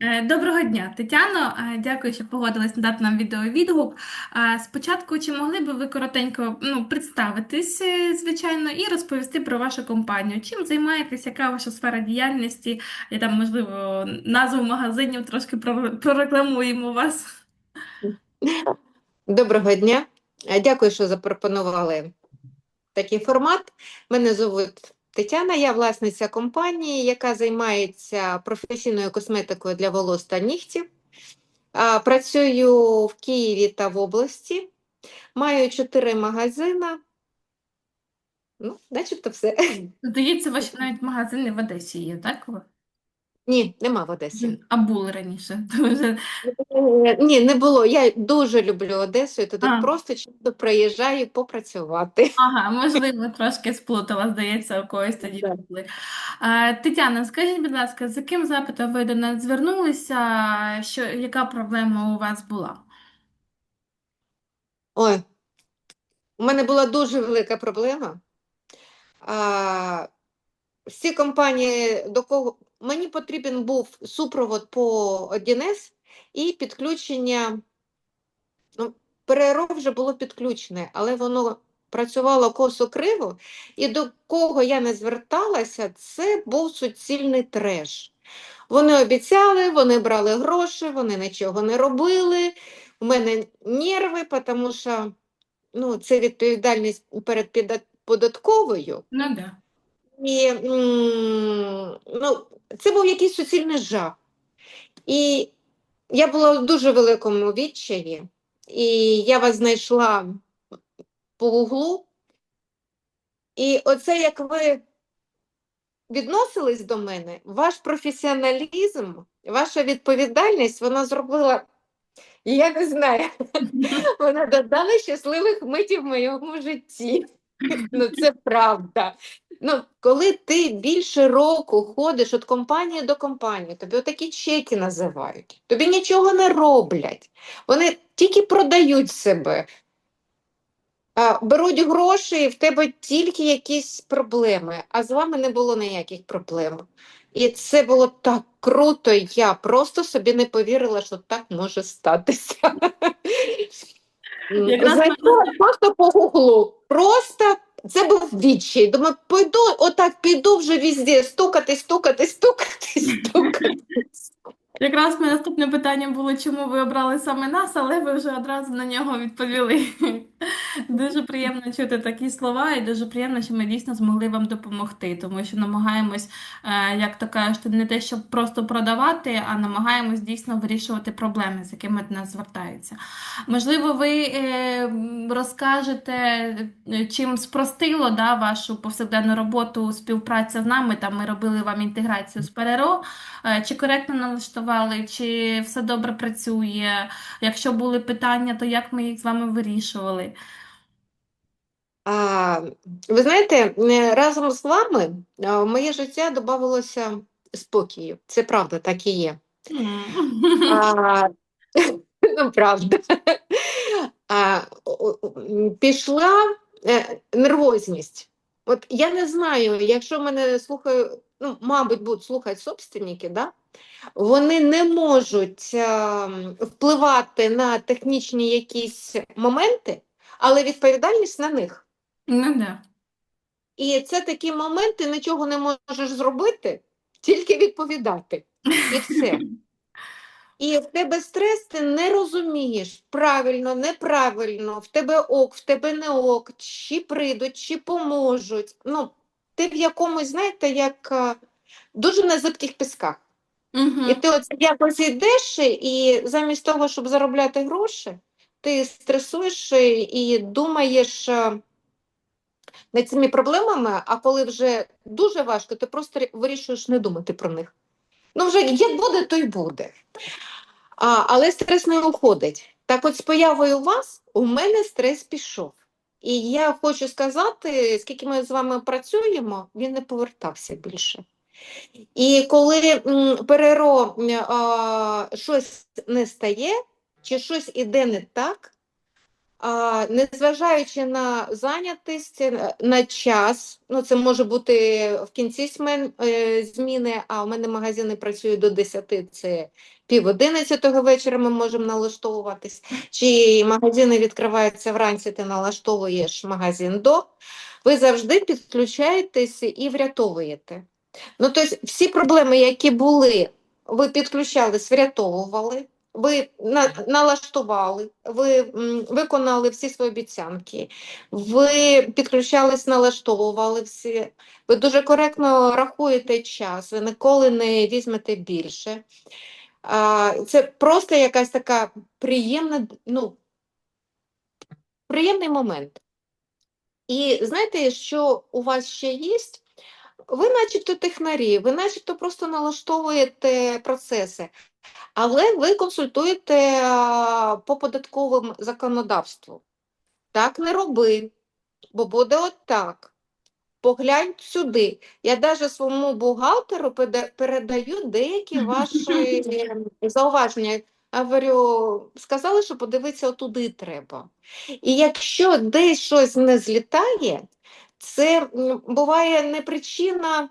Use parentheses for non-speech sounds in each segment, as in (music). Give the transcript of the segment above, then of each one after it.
Е, Доброго дня, Тетяно. Е, Дякую, що погодились надати нам відеовідгук. Е, Спочатку, чи могли б ви коротенько ну, представитись, звичайно, і розповісти про вашу компанію? Чим займаєтесь, яка ваша сфера діяльності? І там, можливо, назву магазинів трошки прорекламуємо вас. Доброго дня. Дякую, що запропонували такий формат. Мене звуть Тетяна, я власниця компанії, яка займається професійною косметикою для волос та нігтів. Працюю в Києві та в області. Маю чотири магазини. Ну, начебто все. Здається, ваші навіть магазини в Одесі є, так? Ні, нема в Одесі. А були раніше. (laughs) Дуже Е, Ні, не було. Я дуже люблю Одесу і туди А. просто часто приїжджаю попрацювати. (laughs) Ага, можливо, трошки сплутала, здається, у когось тоді Так. були. Тетяна, скажіть, будь ласка, з яким запитом ви до нас звернулися? Що, яка проблема у вас була? Ой, у мене була дуже велика проблема. А, всі компанії, до кого мені потрібен був супровод по 1С і підключення. Ну, ПРРО вже було підключене, але воно працювало косо-криво, і до кого я не зверталася, це був суцільний треш. Вони обіцяли, вони брали гроші, вони нічого не робили. У мене нерви, тому що ну, це відповідальність перед податковою. Ну да. І ну, це був якийсь суцільний жах. І я була в дуже великому відчаї, і я вас знайшла по углу. І оце як ви відносились до мене, ваш професіоналізм, ваша відповідальність, вона зробила, я не знаю, (laughs) вона додала щасливих митів в моєму житті. Ну, це правда. Ну, коли ти більше року ходиш від компанії до компанії, тобі отакі чеки називають, тобі нічого не роблять, вони тільки продають себе, беруть гроші, і в тебе тільки якісь проблеми, а з вами не було ніяких проблем. І це було так круто, я просто собі не повірила, що так може статися. М, Якраз просто по гуглу. Просто це був відчай. Думаю, пойду, отак піду вже везде, стукати, стукати, стукати, стукати. Якраз моє наступне питання було, чому ви обрали саме нас, але ви вже одразу на нього відповіли. Дуже приємно чути такі слова, і дуже приємно, що ми дійсно змогли вам допомогти, тому що намагаємось, е, як то кажуть, не те, щоб просто продавати, а намагаємось дійсно вирішувати проблеми, з якими до нас звертаються. Можливо, ви е, розкажете, е, чим спростило да, вашу повсякденну роботу співпраця з нами. Там ми робили вам інтеграцію з ПРРО. Чи коректно налаштували, чи все добре працює? Якщо були питання, то як ми їх з вами вирішували? А, ви знаєте, е, разом з вами в моє життя додавалося спокою. Це правда, так і є. А, ну, правда. А, пішла е, нервозність. От я не знаю, якщо мене слухаю, ну, мабуть, будуть слухати собственники, да? вони не можуть ем, впливати на технічні якісь моменти, але відповідальність на них. Ну да. І це такі моменти, нічого не можеш зробити, тільки відповідати. І все. (laughs) І в тебе стрес, ти не розумієш правильно, неправильно, в тебе ок, в тебе не ок, чи прийдуть, чи поможуть. Ну, ти в якомусь, знаєте, як е, дуже на зибких пісках. Мгм. І ти от якось йдеш, і замість того, щоб заробляти гроші, ти стресуєш і думаєш над цими проблемами, а коли вже дуже важко, ти просто вирішуєш не думати про них. Ну, вже як буде, то й буде. А, але стрес не уходить. Так от з появою вас у мене стрес пішов. І я хочу сказати, скільки ми з вами працюємо, він не повертався більше. І коли м, а, щось не стає, чи щось іде не так, незважаючи на зайнятість, е, на час, ну це може бути в кінці е, зміни, а у мене магазини працюють до 10, це пів одинадцятого вечора ми можемо налаштовуватись. Чи магазини відкриваються вранці, ти налаштовуєш магазин до. Ви завжди підключаєтесь і врятовуєте. Ну, тобто, всі проблеми, які були, ви підключались, врятовували, ви на, налаштували, ви м, виконали всі свої обіцянки, ви підключались, налаштовували всі. Ви дуже коректно рахуєте час, ви ніколи не візьмете більше. А, це просто якась така приємна, ну, приємний момент. І знаєте, що у вас ще є? Ви начебто технарі, ви начебто просто налаштовуєте процеси, але ви консультуєте по податковому законодавству. Так не роби, бо буде отак. Поглянь сюди. Я навіть своєму бухгалтеру передаю деякі (laughs) ваші зауваження. Я говорю, сказали, що подивитися отуди треба. І якщо десь щось не злітає, це буває не причина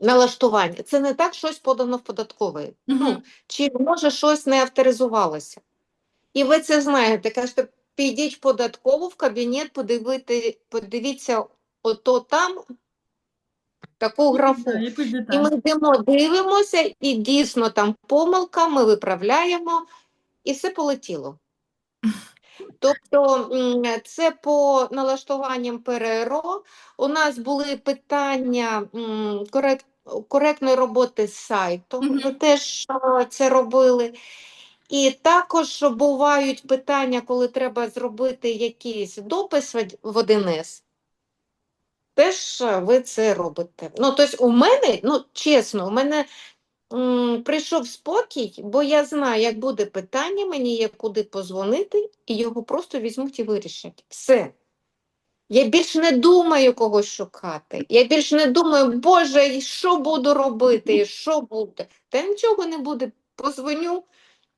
налаштування. Це не так щось подано в податковий. Ну, чи може щось не авторизувалося. І ви це знаєте. Кажете, підіть в податкову в кабінет, подивити, подивіться ото там таку графу. І ми йдемо, дивимося, і дійсно там помилка, ми виправляємо, і все полетіло. Тобто це по налаштуванням ПРРО. У нас були питання корект, коректної роботи з сайтом. Мгм. Ви теж а, це робили. І також бувають питання, коли треба зробити якийсь допис в в 1С. Теж ви це робите. Ну, тобто, у мене, ну чесно, у мене прийшов спокій, бо я знаю, як буде питання, мені є куди позвонити, і його просто візьмуть і вирішать. Все. Я більше не думаю когось шукати. Я більше не думаю, Боже, що буду робити, що буде. Та нічого не буде. Позвоню,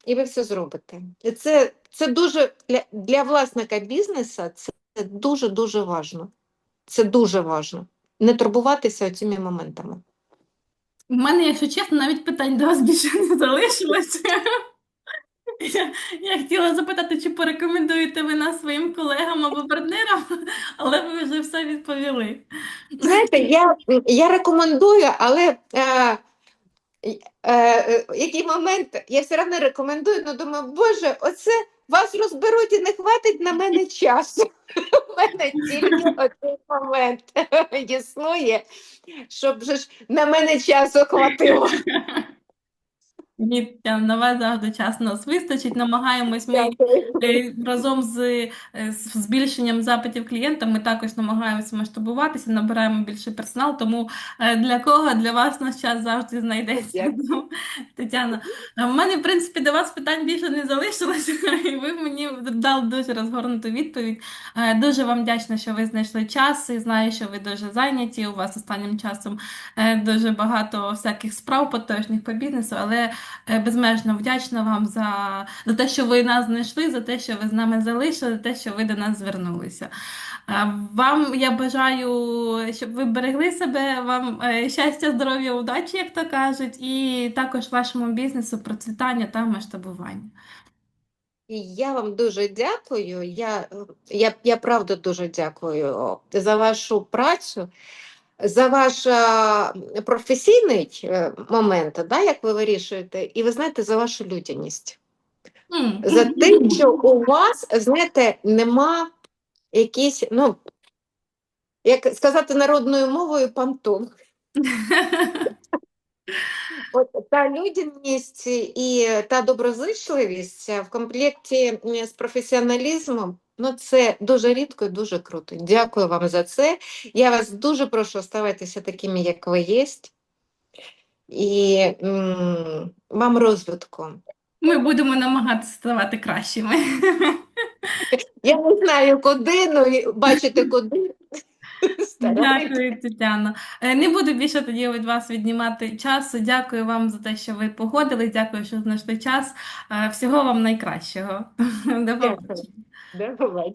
і ви все зробите. І це, це дуже для, для власника бізнесу це дуже-дуже важно. Це дуже важно. Не турбуватися цими моментами. У мене, якщо чесно, навіть питань до вас більше не залишилося. Я, я хотіла запитати, чи порекомендуєте ви нас своїм колегам або партнерам, але ви вже все відповіли. Знаєте, я, я рекомендую, але е, е, е, який момент я все одно рекомендую, але думаю, Боже, оце вас розберуть і не хватить на мене (laughs) часу. У мене тільки один момент (laughs) існує, щоб же ж на мене часу хватило. (laughs) Ні, Тетяна, на вас завжди час нас вистачить. Намагаємось ми Е, Разом з, е, з збільшенням запитів клієнта ми також намагаємося масштабуватися, набираємо більше персонал, тому е, для кого, для вас наш час завжди знайдеться. Дякую. Тетяна, е, в мене, в принципі, до вас питань більше не залишилося, (laughs) і ви мені дали дуже розгорнуту відповідь. Е, Дуже вам вдячна, що ви знайшли час, і знаю, що ви дуже зайняті, у вас останнім часом е, дуже багато всяких справ поточних по бізнесу, але е, безмежно вдячна вам за за те, що ви нас знайшли, за те, що ви з нами залишили, за те, що ви до нас звернулися. Е, Вам я бажаю, щоб ви берегли себе, вам е, щастя, здоров'я, удачі, як то кажуть, і також вашому бізнесу процвітання та масштабування. Я вам дуже дякую. Я, е, я, я правда дуже дякую за вашу працю, за ваш професійний е, момент, да, як ви вирішуєте, і ви знаєте, за вашу людяність. За те, що у вас, знаєте, нема якісь, ну, як сказати народною мовою, пантон. (laughs) От та людяність і та доброзичливість в комплекті з професіоналізмом, ну це дуже рідко і дуже круто. Дякую вам за це. Я вас дуже прошу оставайтеся такими, як ви є. І м, вам розвитку. Ми будемо намагатися ставати кращими. (laughs) Я не знаю, куди, ну бачите, куди. (laughs) Дякую, Тетяно. Е, Не буду більше тоді від вас віднімати часу. Дякую вам за те, що ви погодились. Дякую, що знайшли час. Е, Всього вам найкращого. (laughs) До Дякую. Побачення. До побачення.